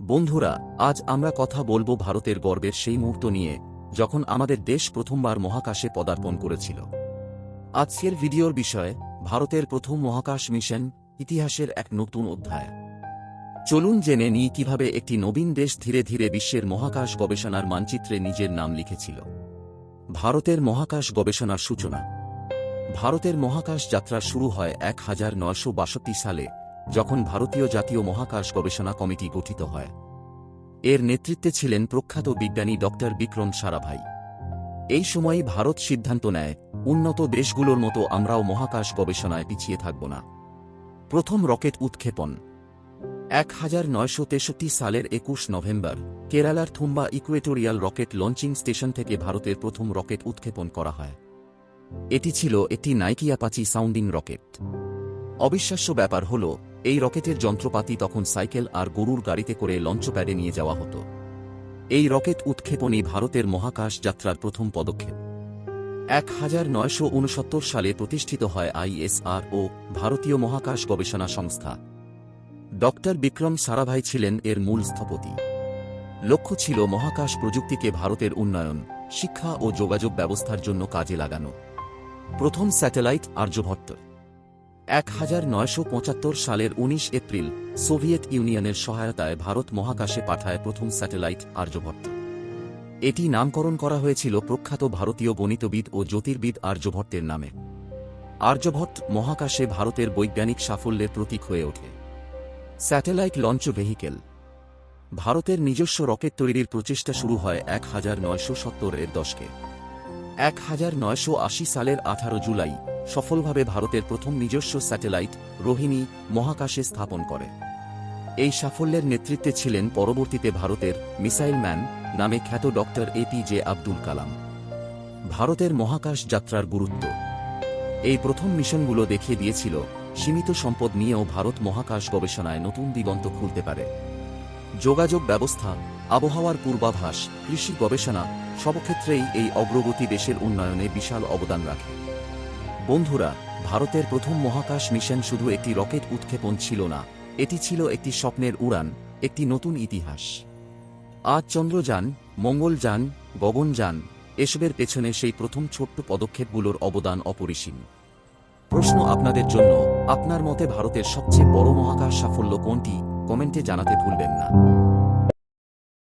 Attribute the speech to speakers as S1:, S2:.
S1: বন্ধুরা, আজ আমরা কথা বলব ভারতের গর্বের সেই মুহূর্ত নিয়ে, যখন আমাদের দেশ প্রথমবার মহাকাশে পদার্পণ করেছিল। আজকের ভিডিওর বিষয়, ভারতের প্রথম মহাকাশ মিশন, ইতিহাসের এক নতুন অধ্যায়। চলুন জেনে নিই কীভাবে একটি নবীন দেশ ধীরে ধীরে বিশ্বের মহাকাশ গবেষণার মানচিত্রে নিজের নাম লিখেছিল। ভারতের মহাকাশ গবেষণার সূচনা। ভারতের মহাকাশ যাত্রা শুরু হয় এক হাজার নয়শো বাষট্টি সালে যখন ভারতীয় জাতীয় মহাকাশ গবেষণা কমিটি গঠিত হয়। এর নেতৃত্বে ছিলেন প্রখ্যাত বিজ্ঞানী ড বিক্রম সারাভাই। এই সময়ই ভারত সিদ্ধান্ত নেয়, উন্নত দেশগুলোর মতো আমরাও মহাকাশ গবেষণায় পিছিয়ে থাকব না। প্রথম রকেট উৎক্ষেপণ। এক হাজার নয়শো তেষট্টি সালের একুশ নভেম্বর, কেরালার Thumba equatorial rocket launching station থেকে ভারতের প্রথম রকেট উৎক্ষেপণ করা হয়। এটি ছিল একটি নাইকিয়াপাচি সাউন্ডিং রকেট। অবিশ্বাস্য ব্যাপার হল এই রকেটের যন্ত্রপাতি তখন সাইকেল আর গরুর গাড়িতে করে লঞ্চপ্যাডে নিয়ে যাওয়া হতো। এই রকেট উৎক্ষেপণই ভারতের মহাকাশ যাত্রার প্রথম পদক্ষেপ। এক হাজার নয়শো উনসত্তর সালে প্রতিষ্ঠিত হয় আইএসআর ও ভারতীয় মহাকাশ গবেষণা সংস্থা। ডক্টর বিক্রম সারাভাই ছিলেন এর মূল স্থপতি। লক্ষ্য ছিল মহাকাশ প্রযুক্তিকে ভারতের উন্নয়ন, শিক্ষা ও যোগাযোগ ব্যবস্থার জন্য কাজে লাগানো। প্রথম স্যাটেলাইট আর্যভট্ট। এক হাজার নয়শো পঁচাত্তর সালের ১৯ এপ্রিল সোভিয়েত ইউনিয়নের সহায়তায় ভারত মহাকাশে পাঠায় প্রথম স্যাটেলাইট আর্যভট্ট। এটি নামকরণ করা হয়েছিল প্রখ্যাত ভারতীয় গণিতবিদ ও জ্যোতির্বিদ আর্যভট্টের নামে। আর্যভট্ট মহাকাশে ভারতের বৈজ্ঞানিক সাফল্যের প্রতীক হয়ে ওঠে। Satellite launch vehicle. ভারতের নিজস্ব রকেট তৈরির প্রচেষ্টা শুরু হয় এক হাজার নয়শো সত্তরের দশকে। এক হাজার নয়শো আশি সালের আঠারো জুলাই সফলভাবে ভারতের প্রথম নিজস্ব স্যাটেলাইট রোহিণী মহাকাশে স্থাপন করে। এই সাফল্যের নেতৃত্বে ছিলেন পরবর্তীতে ভারতের মিসাইল ম্যান নামে খ্যাত ডক্টর এপিজে আব্দুল কালাম। ভারতের মহাকাশ যাত্রার গুরুত্ব। এই প্রথম মিশনগুলো দেখিয়ে দিয়েছিল সীমিত সম্পদ নিয়েও ভারত মহাকাশ গবেষণায় নতুন দিগন্ত খুলতে পারে। যোগাযোগ ব্যবস্থা, আবহাওয়ার পূর্বাভাস, কৃষি গবেষণা সবক্ষেত্রেই এই অগ্রগতি দেশের উন্নয়নে বিশাল অবদান রাখে। বন্ধুরা, ভারতের প্রথম মহাকাশ মিশন শুধু একটি রকেট উৎক্ষেপণ ছিল না, এটি ছিল একটি স্বপ্নের উড়ান, একটি নতুন ইতিহাস। আজ চন্দ্রযান, মঙ্গলযান, গগনযান, এসবের পেছনে সেই প্রথম ছোট্ট পদক্ষেপগুলোর অবদান অপরিসীম। প্রশ্ন আপনাদের জন্য, আপনার মতে ভারতের সবচেয়ে বড় মহাকাশ সাফল্য কোনটি? কমেন্টে জানাতে ভুলবেন না।